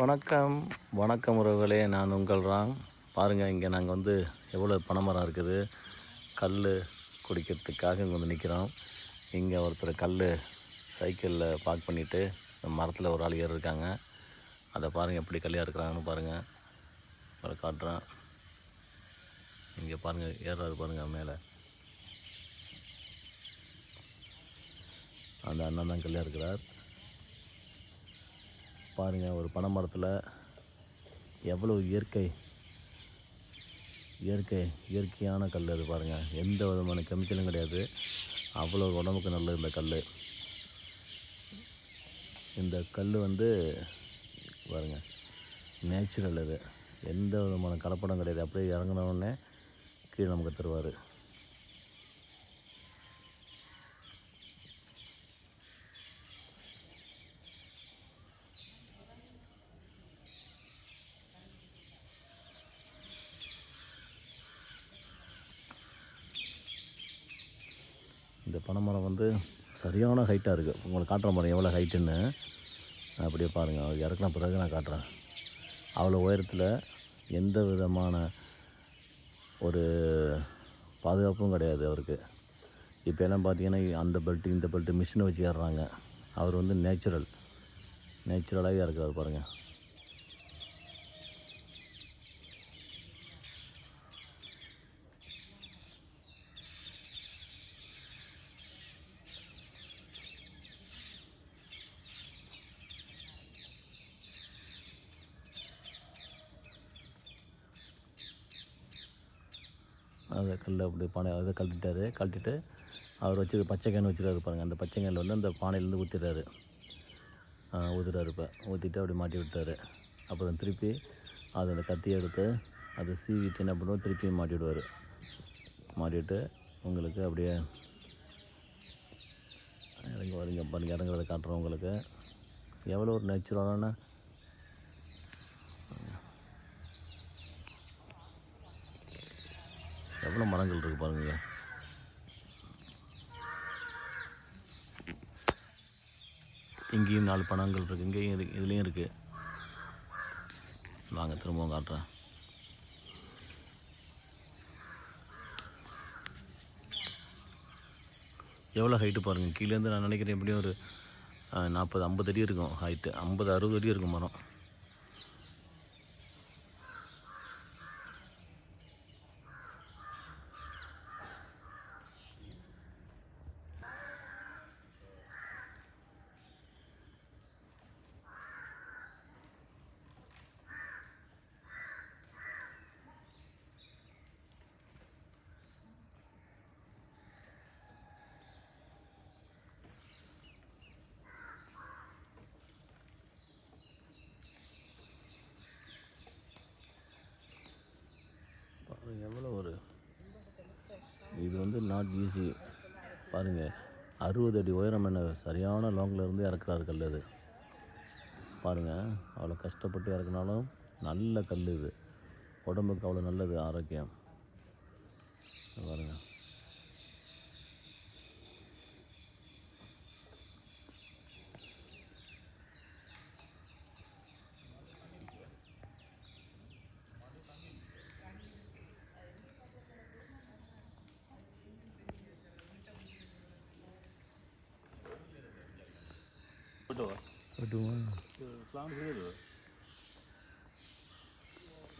வணக்கம். வணக்கம் உறவுகளே நான் உங்கள் ராம். பாருங்கள் இங்கே நாங்கள் வந்து எவ்வளோ பனைமரம் இருக்குது. கல் குடிக்கிறதுக்காக இங்கே வந்து நிற்கிறோம் இங்கே ஒருத்தர் கல் சைக்கிளில் பார்க் பண்ணிவிட்டு மரத்தில் ஒரு ஆள் ஏறி இருக்காங்க அதை பாருங்கள் எப்படி கல்லியாக இருக்கிறாங்கன்னு பாருங்கள் அதை காட்டுறேன். இங்கே பாருங்கள் ஏறாரு பாருங்கள் மேலே. அந்த அண்ணன் தான் கல்லியாக இருக்கிறார். பாருங்கள் ஒரு பனை மரத்தில் எவ்வளோ இயற்கை இயற்கை இயற்கையான கல் அது பாருங்கள் எந்த விதமான கெமிக்கலும் கிடையாது. அவ்வளோ உடம்புக்கு நல்லது இந்த கல். இந்த கல் வந்து பாருங்கள் நேச்சுரல் இது எந்த விதமான கலப்படம் கிடையாது. அப்படியே இறங்கினோடனே கீழே நமக்கு தருவார். இந்த பனைமரம் வந்து சரியான ஹைட்டாக இருக்குது உங்களுக்கு காட்டுற மரம் எவ்வளோ ஹைட்டுன்னு அப்படியே பாருங்கள் அவர் இறக்குன பிறகு நான் காட்டுறேன். அவ்வளோ உயரத்தில் எந்த விதமான ஒரு பாதுகாப்பும் கிடையாது அவருக்கு. இப்போ எல்லாம் பார்த்தீங்கன்னா அந்த பெல்ட்டு இந்த பெல்ட்டு மிஷினை வச்சு ஏறுறாங்க. அவர் வந்து நேச்சுரல் நேச்சுரலாகவே இருக்கிறார் பாருங்கள் அதை கல்லை அப்படி பானை அதை கழட்டிட்டாரு. கழட்டிட்டு அவர் வச்சு பச்சை கேன் வச்சுருக்காரு பாருங்கள் அந்த பச்சை கேனில் வந்து அந்த பானையிலேருந்து ஊற்றிடுறாரு ஊற்றுறாரு இப்போ. ஊற்றிட்டு அப்படி மாட்டி விட்டாரு அப்புறம் திருப்பி அதை அந்த கத்தியை எடுத்து அதை சீவிட்டு என்ன பண்ணுவோம்? திருப்பி மாட்டி விடுவார். மாட்டிவிட்டு உங்களுக்கு அப்படியே இறங்கி வரீங்க பாருங்கள் இறங்குறத காட்டுறோம் உங்களுக்கு. எவ்வளோ ஒரு நேச்சுரலான எவ்வளோ மரங்கள் இருக்குது பாருங்கள் இங்கேயும் நாலு பணங்கள் இருக்குது இங்கேயும் இருக்கு இதுலேயும் இருக்குது வாங்க திரும்பவும் காட்டுறேன் எவ்வளோ ஹைட்டு பாருங்கள் கீழேருந்து நான் நினைக்கிறேன் எப்படியும் ஒரு நாற்பது ஐம்பது அடி இருக்கும் ஹைட்டு ஐம்பது அறுபது அடி இருக்கும் மரம் பாருங்க எவ்வளோ ஒரு இது வந்து நாட் ஈஸி. பாருங்கள் அறுபது அடி உயரம் என்ன சரியான லாங்கிலிருந்து இறக்குறாரு கல் அது. பாருங்கள் அவ்வளோ கஷ்டப்பட்டு இறக்குனாலும் நல்ல கல் இது. உடம்புக்கு அவ்வளோ நல்லது ஆரோக்கியம். பாருங்கள் 多少？好多。就三十多。